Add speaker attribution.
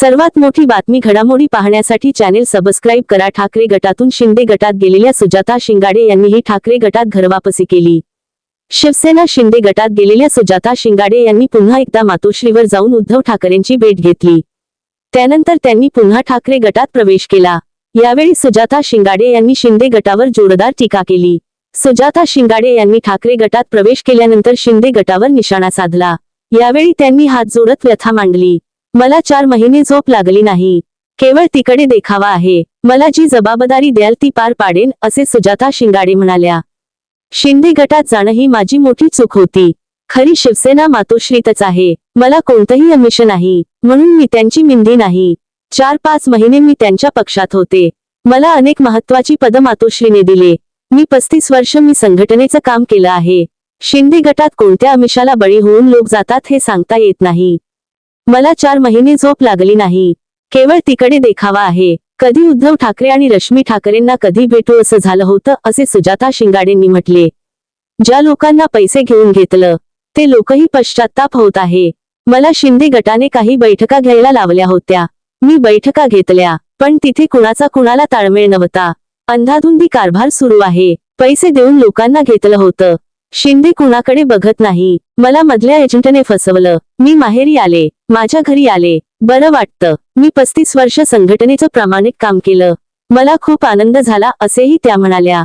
Speaker 1: सर्वात मोठी बातमी घडामोडी पाहण्यासाठी चॅनेल सबस्क्राईब करा. ठाकरे गटातून शिंदे गटात गेलेल्या सुजाता शिंगाडे यांनीही ठाकरे गटात घरवापसी केली. शिवसेना शिंदे गटात गेलेल्या सुजाता शिंगाडे यांनी पुन्हा एकदा मातोश्रीवर जाऊन उद्धव ठाकरेंची भेट घेतली. त्यानंतर त्यांनी पुन्हा ठाकरे गटात प्रवेश केला. यावेळी सुजाता शिंगाडे यांनी शिंदे गटावर जोरदार टीका केली. सुजाता शिंगाडे यांनी ठाकरे गटात प्रवेश केल्यानंतर शिंदे गटावर निशाणा साधला. यावेळी त्यांनी हात जोडत व्यथा मांडली. मला चार महिने झोप लागली नाही. केवळ तिकडे देखावा आहे. मला जी जबाबदारी द्याल ती पार पाडेन असे सुजाता शिंगाडे म्हणाल्या. शिंदे गटात जाणं ही माझी मोठी चूक होती. खरी शिवसेना मातोश्रीतच आहे. मला कोणतंही अमिष नाही. म्हणून मी त्यांची मिंदी नाही. चार पाच महिने मी त्यांच्या पक्षात होते. मला अनेक महत्वाची पद मातोश्रीने दिले. मी पस्तीस वर्ष मी संघटनेचं काम केलं आहे. शिंदे गटात कोणत्या अमिषाला बळी होऊन लोक जातात हे सांगता येत नाही. मला चार महिने झोप लागली नाही. केवळ तिकडे देखावा आहे. कधी उद्धव ठाकरे आणि रश्मी ठाकरेंना कधी भेटू असं झालं होतं असे सुजाता शिंगाडेंनी म्हटले. ज्या लोकांना पैसे घेऊन घेतलं ते लोकही पश्चाताप होत आहे. मला शिंदे गटाने काही बैठका घ्यायला लावल्या होत्या. मी बैठका घेतल्या पण तिथे कुणाचा कुणाला ताळमेळ नव्हता. अंधाधुंदी कारभार सुरू आहे. पैसे देऊन लोकांना घेतलं होतं. शिंदे कुणाकडे बघत नाही. मला मधल्या एजंटने फसवलं. मी माहेरी आले. माझ्या घरी आले. बरं वाटतं. मी पस्तीस वर्ष संघटनेचं प्रामाणिक काम केलं. मला खूप आनंद झाला असेही त्या म्हणाल्या.